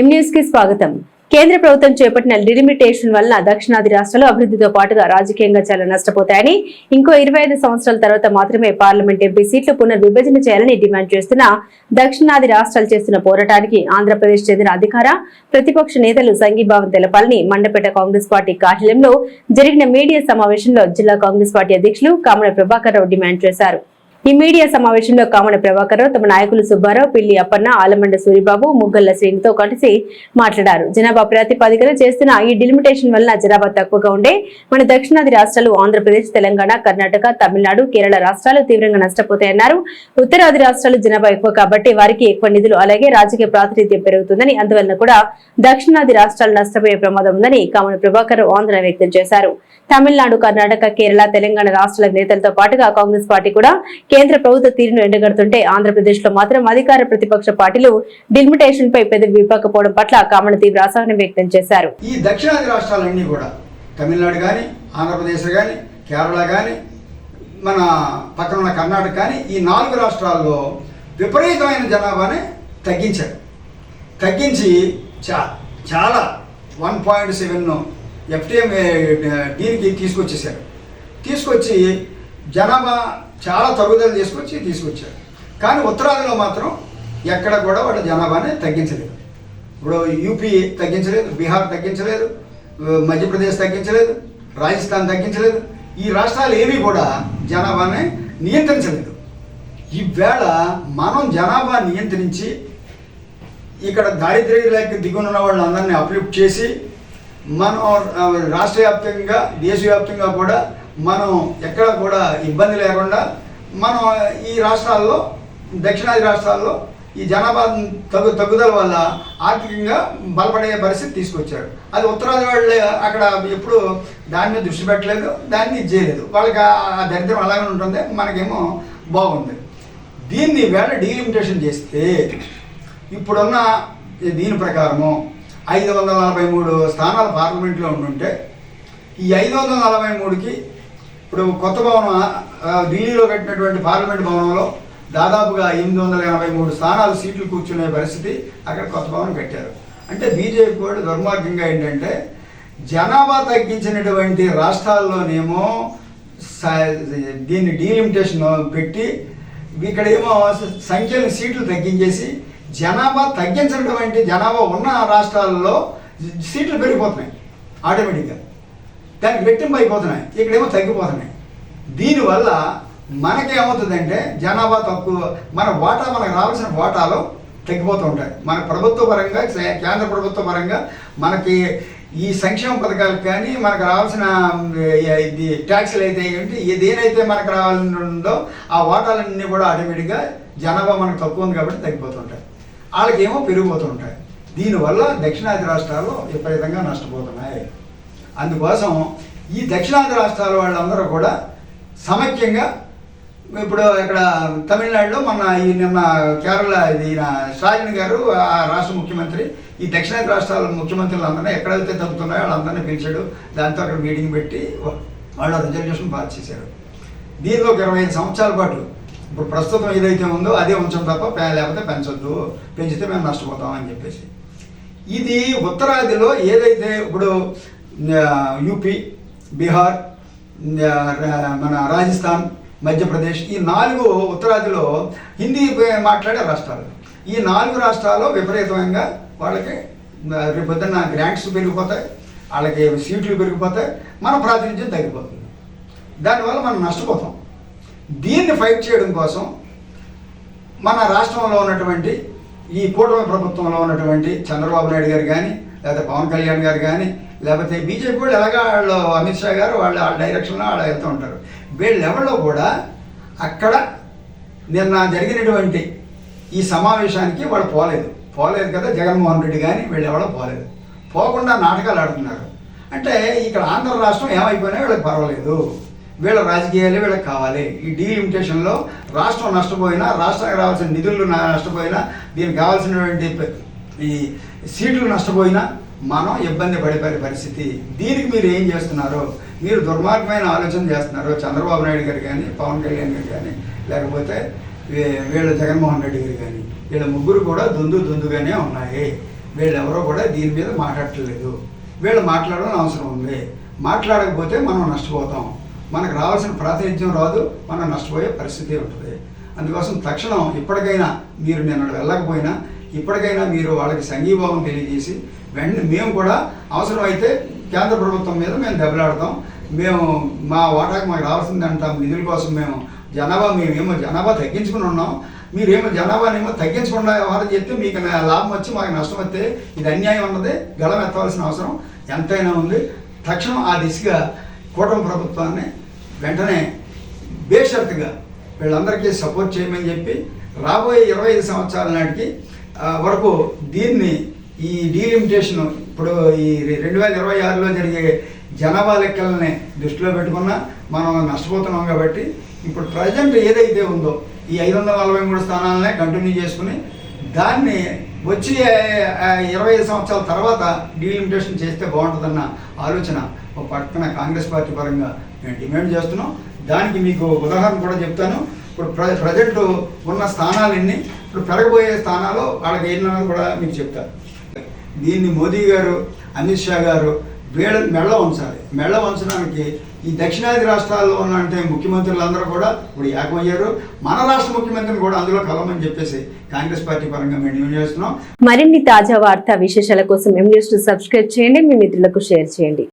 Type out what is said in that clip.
కి స్వాగతం. కేంద్ర ప్రభుత్వం చేపట్టిన లిమిటేషన్ వలన దక్షిణాది రాష్ట్రాలు అభివృద్ధితో పాటుగా రాజకీయంగా చాలా నష్టపోతాయని ఇంకో ఇరవై ఐదు సంవత్సరాల తర్వాత మాత్రమే పార్లమెంట్ ఎంపీ సీట్లు పునర్విభజన చేయాలని డిమాండ్ చేస్తున్న దక్షిణాది రాష్ట్రాలు చేస్తున్న పోరాటానికి ఆంధ్రప్రదేశ్ చెందిన అధికార ప్రతిపక్ష నేతలు సంఘీభావం తెలపాలని మండపేట కాంగ్రెస్ పార్టీ కార్యాలయంలో జరిగిన మీడియా సమావేశంలో జిల్లా కాంగ్రెస్ పార్టీ అధ్యక్షులు కామన ప్రభాకర్ రావు డిమాండ్ చేశారు. ఈ మీడియా సమావేశంలో కామన ప్రభాకర్ తమ నాయకులు సుబ్బారావు పిల్లి అప్పన్న ఆలమండ సూరిబాబు ముగ్గల్ల శ్రేణితో కలిసి మాట్లాడారు. జనాభా ప్రాతిపదికన చేస్తున్న ఈ డిలిమిటేషన్ వలన జనాభా తక్కువగా ఉండే మన దక్షిణాది రాష్ట్రాలు ఆంధ్రప్రదేశ్ తెలంగాణ కర్ణాటక తమిళనాడు కేరళ రాష్ట్రాలు తీవ్రంగా నష్టపోతాయన్నారు. ఉత్తరాది రాష్ట్రాలు జనాభా ఎక్కువ కాబట్టి వారికి ఎక్కువ నిధులు అలాగే రాజకీయ ప్రాతినిధ్యం పెరుగుతుందని అందువలన కూడా దక్షిణాది రాష్ట్రాలు నష్టపోయే ప్రమాదం ఉందని కామన ప్రభాకర్ ఆందోళన వ్యక్తం చేశారు. తమిళనాడు కర్ణాటక కేరళ తెలంగాణ రాష్ట్రాల నేతలతో పాటుగా కాంగ్రెస్ పార్టీ కూడా కేంద్ర ప్రభుత్వ తీరును ఎండగడుతుంటే ఆంధ్రప్రదేశ్లో మాత్రం అధికార ప్రతిపక్ష పార్టీలు డిలిమిటేషన్ పై పెద్ద విప్పకపోవడం పట్ల కామన తీవ్ర అసహనం వ్యక్తం చేశారు. ఈ దక్షిణాది రాష్ట్రాలన్నీ కూడా తమిళనాడు కానీ ఆంధ్రప్రదేశ్ కానీ కేరళ కానీ మన పక్కన ఉన్న కర్ణాటక కానీ ఈ నాలుగు రాష్ట్రాల్లో విపరీతమైన జనాభాని తగ్గించారు. తగ్గించి చా చాలా వన్ పాయింట్ సెవెన్ ఎఫ్టీఎం దీనికి తీసుకొచ్చేసారు తీసుకొచ్చి జనాభా చాలా తగ్గుదల తీసుకొచ్చి తీసుకొచ్చారు. కానీ ఉత్తరాదిలో మాత్రం ఎక్కడ కూడా వాళ్ళ జనాభాని తగ్గించలేదు. ఇప్పుడు యూపీ తగ్గించలేదు బీహార్ తగ్గించలేదు మధ్యప్రదేశ్ తగ్గించలేదు రాజస్థాన్ తగ్గించలేదు. ఈ రాష్ట్రాలు ఏవి కూడా జనాభాని నియంత్రించలేదు. ఈవేళ మనం జనాభా నియంత్రించి ఇక్కడ దారిద్ర్య రేఖ దిగునున్న వాళ్ళందరినీ అప్లిఫ్ట్ చేసి మనం రాష్ట్ర వ్యాప్తంగా దేశవ్యాప్తంగా కూడా మనం ఎక్కడ కూడా ఇబ్బంది లేకుండా మనం ఈ రాష్ట్రాల్లో దక్షిణాది రాష్ట్రాల్లో ఈ జనాభా తగ్గు తగ్గుదల వల్ల ఆర్థికంగా బలపడే పరిస్థితి తీసుకొచ్చారు. అది ఉత్తరాది వాళ్ళు అక్కడ ఎప్పుడు దాని మీద దృష్టి పెట్టలేదు దాన్ని చేయలేదు. వాళ్ళకి ఆ ఆ దరిద్రం అలాగే ఉంటుంది మనకేమో బాగుంది. దీన్ని వేళ డీలిమిటేషన్ చేస్తే ఇప్పుడున్న దీని ప్రకారము ఐదు వందల నలభై మూడు స్థానాలు పార్లమెంట్లో ఉండుంటే ఈ ఐదు వందల నలభై మూడుకి ఇప్పుడు కొత్త భవనం ఢిల్లీలో కట్టినటువంటి పార్లమెంట్ భవనంలో దాదాపుగా ఎనిమిది వందల ఎనభై మూడు స్థానాలు సీట్లు కూర్చునే పరిస్థితి అక్కడ కొత్త భవనం కట్టారు. అంటే బీజేపీ కూడా దుర్మార్గంగా ఏంటంటే జనాభా తగ్గించినటువంటి రాష్ట్రాల్లోనేమో స- దీన్ని డీలిమిటేషన్ పెట్టి ఇక్కడేమో సంఖ్యలు సీట్లు తగ్గించేసి జనాభా తగ్గించినటువంటి జనాభా ఉన్న రాష్ట్రాల్లో సీట్లు పెరిగిపోతున్నాయి ఆటోమేటిక్గా. దానికి రెట్టింపు అయిపోతున్నాయి ఇక్కడేమో తగ్గిపోతున్నాయి. దీనివల్ల మనకేమవుతుందంటే జనాభా తక్కువ మన వాటా మనకు రావాల్సిన వాటాలు తగ్గిపోతూ ఉంటాయి. మన ప్రభుత్వ పరంగా కేంద్ర ప్రభుత్వ పరంగా మనకి ఈ సంక్షేమ పథకాలకు కానీ మనకు రావాల్సిన ఇది ట్యాక్స్లు అయితే ఏంటి ఏదేనైతే మనకు రావాలని ఉందో ఆ వాటాలన్నీ కూడా ఆటోమేటిక్గా జనాభా మనకు తక్కువ ఉంది కాబట్టి తగ్గిపోతుంటాయి వాళ్ళకేమో పెరిగిపోతుంటాయి దీనివల్ల దక్షిణాది రాష్ట్రాలు విపరీతంగా నష్టపోతున్నాయి. అందుకోసం ఈ దక్షిణాంధ్ర రాష్ట్రాల వాళ్ళందరూ కూడా సమైక్యంగా ఇప్పుడు ఇక్కడ తమిళనాడులో మొన్న ఈ నిన్న కేరళ ఈయన స్టాలిన్ గారు ఆ రాష్ట్ర ముఖ్యమంత్రి ఈ దక్షిణాది రాష్ట్రాల ముఖ్యమంత్రులందరినీ ఎక్కడైతే తగ్గుతున్నాయో వాళ్ళందరినీ పిలిచాడు. దాంతో అక్కడ మీటింగ్ పెట్టి వాళ్ళ రిజర్వేషన్ పాస్ చేశారు. దీనిలో ఒక ఇరవై ఐదు సంవత్సరాల పాటు ఇప్పుడు ప్రస్తుతం ఏదైతే ఉందో అదే ఉంచం తప్ప పే- లేకపోతే పెంచొద్దు పెంచితే మేము నష్టపోతాం అని చెప్పేసి. ఇది ఉత్తరాదిలో ఏదైతే ఇప్పుడు యూపీ బీహార్ మన రాజస్థాన్ మధ్యప్రదేశ్ ఈ నాలుగు ఉత్తరాదిలో హిందీ మాట్లాడే రాష్ట్రాలు. ఈ నాలుగు రాష్ట్రాల్లో విపరీతంగా వాళ్ళకి రేపు పొద్దున్న గ్రాంట్స్ పెరిగిపోతాయి వాళ్ళకి సీట్లు పెరిగిపోతాయి మన ప్రాతినిధ్యం తగ్గిపోతుంది. దానివల్ల మనం నష్టపోతాం. దీన్ని ఫైట్ చేయడం కోసం మన రాష్ట్రంలో ఉన్నటువంటి ఈ కూటమి ప్రభుత్వంలో ఉన్నటువంటి చంద్రబాబు నాయుడు గారు కానీ లేకపోతే పవన్ కళ్యాణ్ గారు కానీ లేకపోతే బీజేపీ వాళ్ళు ఎలాగా వాళ్ళు అమిత్ షా గారు వాళ్ళు వాళ్ళ డైరెక్షన్లో వాళ్ళు వెళ్తూ ఉంటారు. వీళ్ళెవరిలో కూడా అక్కడ నిన్న జరిగినటువంటి ఈ సమావేశానికి వాళ్ళు పోలేదు. పోలేదు కదా జగన్మోహన్ రెడ్డి కానీ వీళ్ళు ఎవరో పోలేదు. పోకుండా నాటకాలు ఆడుతున్నారు. అంటే ఇక్కడ ఆంధ్ర రాష్ట్రం ఏమైపోయినా వీళ్ళకి పర్వాలేదు. వీళ్ళ రాజకీయాలే వీళ్ళకి కావాలి. ఈ డీలిమిటేషన్లో రాష్ట్రం నష్టపోయినా రాష్ట్రానికి రావాల్సిన నిధులు నా- నష్టపోయినా దీనికి కావాల్సినటువంటి ఈ సీట్లు నష్టపోయినా మనం ఇబ్బంది పడిపోయే పరిస్థితి. దీనికి మీరు ఏం చేస్తున్నారు మీరు దుర్మార్గమైన ఆలోచన చేస్తున్నారు చంద్రబాబు నాయుడు గారు కానీ పవన్ కళ్యాణ్ గారు కానీ లేకపోతే వీళ్ళ జగన్మోహన్ రెడ్డి గారు కానీ వీళ్ళ ముగ్గురు కూడా దొందు దొందుగానే ఉన్నాయి. వీళ్ళెవరో కూడా దీని మీద మాట్లాడట్లేదు. వీళ్ళు మాట్లాడడం అవసరం ఉంది. మాట్లాడకపోతే మనం నష్టపోతాం. మనకు రావాల్సిన ప్రాతినిధ్యం రాదు మనం నష్టపోయే పరిస్థితి ఉంటుంది. అందుకోసం తక్షణం ఇప్పటికైనా మీరు నిన్న వెళ్ళకపోయినా ఇప్పటికైనా మీరు వాళ్ళకి సంఘీభావం తెలియజేసి వెంటనే మేము కూడా అవసరమైతే కేంద్ర ప్రభుత్వం మీద మేము దెబ్బలాడతాం. మేము మా వాటాకు మాకు రావాల్సింది అంటాం. నిధుల కోసం మేము జనాభా మేమేమో జనాభా తగ్గించుకుని ఉన్నాం. మీరేమో జనాభానేమో తగ్గించకుండా వ్యవహారం చెప్తే మీకు లాభం వచ్చి మాకు నష్టం వస్తే ఇది అన్యాయం ఉన్నది గళం ఎత్తవలసిన అవసరం ఎంతైనా ఉంది. తక్షణం ఆ దిశగా కూటమి ప్రభుత్వాన్ని వెంటనే బేషరతుగా వీళ్ళందరికీ సపోర్ట్ చేయమని చెప్పి రాబోయే ఇరవై ఐదు సంవత్సరాల నాటికి వరకు దీన్ని ఈ డీలిమిటేషన్ ఇప్పుడు ఈ రెండు వేల ఇరవై ఆరులో జరిగే జనాభా లెక్కలని దృష్టిలో పెట్టుకున్నా మనం నష్టపోతున్నాం కాబట్టి ఇప్పుడు ప్రజెంట్ ఏదైతే ఉందో ఈ ఐదు వందల నలభై మూడు స్థానాలనే కంటిన్యూ చేసుకుని దాన్ని వచ్చి ఇరవై ఐదు సంవత్సరాల తర్వాత డీలిమిటేషన్ చేస్తే బాగుంటుందన్న ఆలోచన ఒక పక్కన కాంగ్రెస్ పార్టీ పరంగా మేము డిమాండ్ చేస్తున్నాం. దానికి మీకు ఉదాహరణ కూడా చెప్తాను. ఇప్పుడు ప్ర ప్రజెంట్ ఉన్న స్థానాలన్నీ ఇప్పుడు పెరగబోయే స్థానాలు వాళ్ళకి ఎన్నో కూడా మీకు చెప్తారు దీన్ని మోదీ గారు అమిత్ షా గారు వీళ్ళ మెళ్ళ ఉంచాలి మెళ్ళ ఉంచడానికి ఈ దక్షిణాది రాష్ట్రాల్లో ఉన్న అంటే ముఖ్యమంత్రులందరూ కూడా ఇప్పుడు ఏకమయ్యారు. మన రాష్ట్ర ముఖ్యమంత్రిని కూడా అందులో కలవమని చెప్పేసి కాంగ్రెస్ పార్టీ పరంగా మేము డిమాండ్ చేస్తున్నాం. మరిన్ని తాజా వార్తా విశేషాల కోసం ఎం న్యూస్ సబ్స్క్రైబ్ చేయండి. మీ మిత్రులకు షేర్ చేయండి.